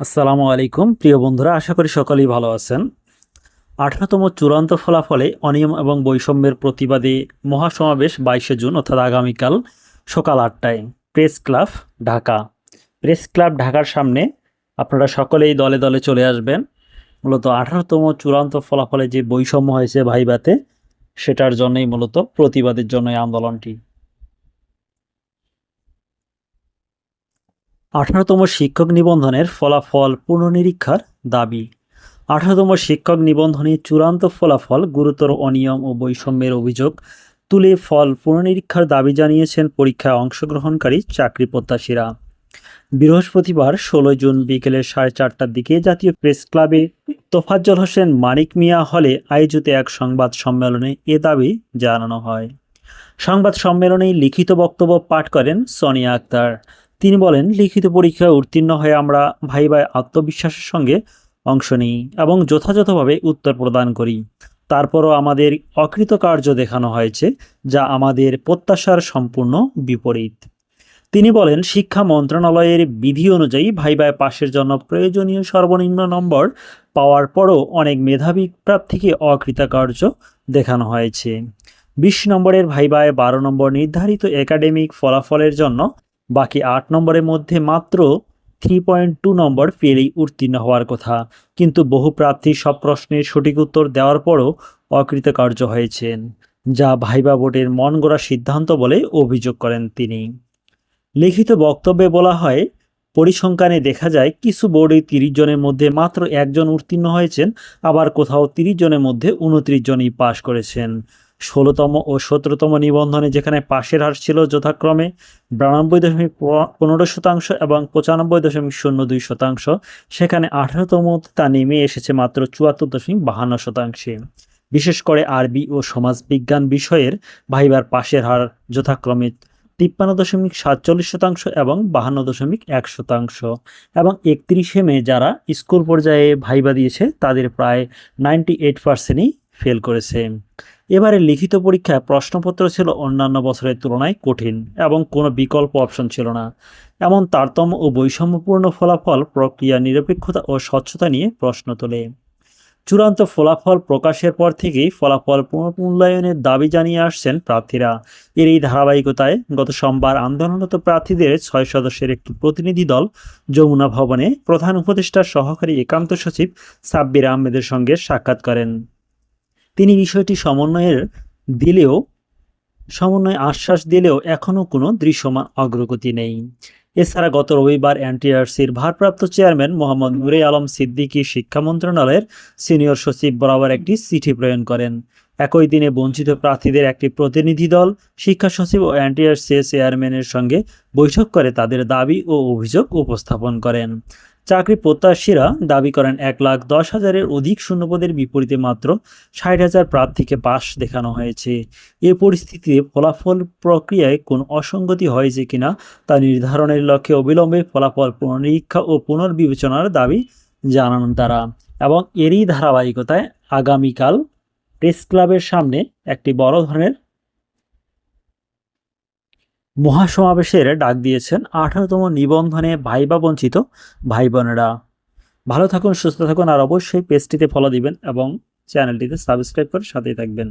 আসসালামু আলাইকুম। প্রিয় বন্ধুরা, আশা করি সকলেই ভালো আছেন। আঠারোতম চূড়ান্ত ফলাফলে অনিয়ম এবং বৈষম্যের প্রতিবাদে মহাসমাবেশ বাইশে জুন, অর্থাৎ আগামীকাল সকাল আটটায়। Press club Dhaka. Press club ঢাকার সামনে আপনারা সকলেই দলে দলে চলে আসবেন। মূলত আঠারোতম চূড়ান্ত ফলাফলে যে বৈষম্য হয়েছে ভাইবাতে, সেটার জন্যই মূলত প্রতিবাদের জন্য এই আন্দোলনটি। আঠারোতম শিক্ষক নিবন্ধনের ফলাফল পুনর্নিরীক্ষার দাবি। আঠারোতম শিক্ষক নিবন্ধনে চূড়ান্ত ফলাফল, গুরুতর অনিয়ম ও বৈষম্যের অভিযোগ তুলে ফল পুনর্নিরীক্ষার দাবি জানিয়েছেন পরীক্ষায় অংশগ্রহণকারী চাকরি প্রত্যাশীরা। বৃহস্পতিবার ষোলোই জুন বিকেলে সাড়ে চারটার দিকে জাতীয় প্রেস ক্লাবে তোফাজ্জল হোসেন, মানিক মিয়া হলে আয়োজিত এক সংবাদ সম্মেলনে এ দাবি জানানো হয়। সংবাদ সম্মেলনে লিখিত বক্তব্য পাঠ করেন সোনিয়া আক্তার। তিনি বলেন, লিখিত পরীক্ষায় উত্তীর্ণ হয়ে আমরা ভাই ভাই আত্মবিশ্বাসের সঙ্গে অংশ নিই এবং যথাযথভাবে উত্তর প্রদান করি। তারপরও আমাদের অকৃতকার্য দেখানো হয়েছে, যা আমাদের প্রত্যাশার সম্পূর্ণ বিপরীত। তিনি বলেন, শিক্ষা মন্ত্রণালয়ের বিধি অনুযায়ী ভাই ভাই পাশের জন্য প্রয়োজনীয় সর্বনিম্ন নম্বর পাওয়ার পরও অনেক মেধাবী প্রার্থীকে অকৃতকার্য দেখানো হয়েছে। বিশ নম্বরের ভাই ভাইবায় বারো নম্বর নির্ধারিত একাডেমিক ফলাফলের জন্য বাকি আট নম্বরের মধ্যে মাত্র থ্রি পয়েন্ট টু নম্বর পেলেই উত্তীর্ণ হওয়ার কথা। কিন্তু বহু প্রার্থী সব প্রশ্নের সঠিক উত্তর দেওয়ার পরও অকৃতকার্য হয়েছেন, যা ভাইবা বোর্ডের মন গড়া সিদ্ধান্ত বলে অভিযোগ করেন তিনি। লিখিত বক্তব্যে বলা হয়, পরিসংখ্যানে দেখা যায় কিছু বোর্ডে তিরিশ জনের মধ্যে মাত্র একজন উত্তীর্ণ হয়েছেন, আবার কোথাও তিরিশ জনের মধ্যে উনত্রিশ জনই পাশ করেছেন। ষোলোতম ও সতেরোতম নিবন্ধনে যেখানে পাশের হার ছিল যথাক্রমে বিরানব্বই দশমিক পনেরো শতাংশ এবং পঁচানব্বই দশমিক শূন্য দুই শতাংশ, সেখানে আঠারোতম তা নেমে এসেছে মাত্র চুয়াত্তর দশমিক বাহান্ন শতাংশে। বিশেষ করে আরবি ও সমাজবিজ্ঞান বিষয়ের ভাইবার পাশের হার যথাক্রমে তিপ্পান্ন দশমিক সাতচল্লিশ শতাংশ এবং বাহান্ন দশমিক এক শতাংশ এবং একত্রিশে মে যারা স্কুল পর্যায়ে ভাইবা দিয়েছে তাদের প্রায় নাইনটি এইট পার্সেন্টই ফেল করেছে। এবারে লিখিত পরীক্ষায় প্রশ্নপত্র ছিল অন্যান্য বছরের তুলনায় কঠিন এবং কোনো বিকল্প অপশন ছিল না। এমন তারতম্য ও বৈষম্যপূর্ণ ফলাফল প্রক্রিয়া নিরপেক্ষতা ও স্বচ্ছতা নিয়ে প্রশ্ন তোলে। চূড়ান্ত ফলাফল প্রকাশের পর থেকেই ফলাফল পুনর্মূল্যায়নের দাবি জানিয়ে আসছেন প্রার্থীরা। এর এই ধারাবাহিকতায় গত সোমবার আন্দোলনরত প্রার্থীদের ছয় সদস্যের একটি প্রতিনিধি দল যমুনা ভবনে প্রধান উপদেষ্টার সহকারী একান্ত সচিব সাব্বির আহমেদের সঙ্গে সাক্ষাৎ করেন। তিনি বিষয়টি সমন্বয়ের দিলেও, সমন্বয় আশ্বাস দিলেও এখনও কোনো দৃশ্যমান অগ্রগতি নেই। এছাড়া গত রবিবার এনটিআরসির ভারপ্রাপ্ত চেয়ারম্যান মোহাম্মদ নুরে আলম সিদ্দিকী শিক্ষা মন্ত্রণালয়ের সিনিয়র সচিব বরাবর একটি চিঠি প্রেরণ করেন। একই দিনে বঞ্চিত প্রার্থীদের একটি প্রতিনিধি দল, শিক্ষা সচিব ও এনটিআরসি চেয়ারম্যানের সঙ্গে বৈঠক করে তাদের দাবি ও অভিযোগ উপস্থাপন করেন। চাকরি প্রত্যাশীরা দাবি করেন এক লাখ দশ হাজারের অধিক শূন্যপদের বিপরীতে মাত্র ষাট হাজার প্রার্থীকে পাশ দেখানো হয়েছে। এ পরিস্থিতিতে ফলাফল প্রক্রিয়ায় কোন অসঙ্গতি হয়েছে কিনা তা নির্ধারণের লক্ষ্যে অবিলম্বে ফলাফল পুনরীক্ষা ও পুনর্বিবেচনার দাবি জানান তারা এবং এরই ধারাবাহিকতায় আগামীকাল প্রেস ক্লাবের সামনে একটি বড় ধরনের মহাসমাবেশের ডাক দিয়েছেন আঠারোতম নিবন্ধনে ভাইবা বঞ্চিত ভাই বোনেরা। ভালো থাকুন, সুস্থ থাকুন, আর অবশ্যই পেজটিতে ফলো দিবেন এবং চ্যানেলটিতে সাবস্ক্রাইব করে সাথেই থাকবেন।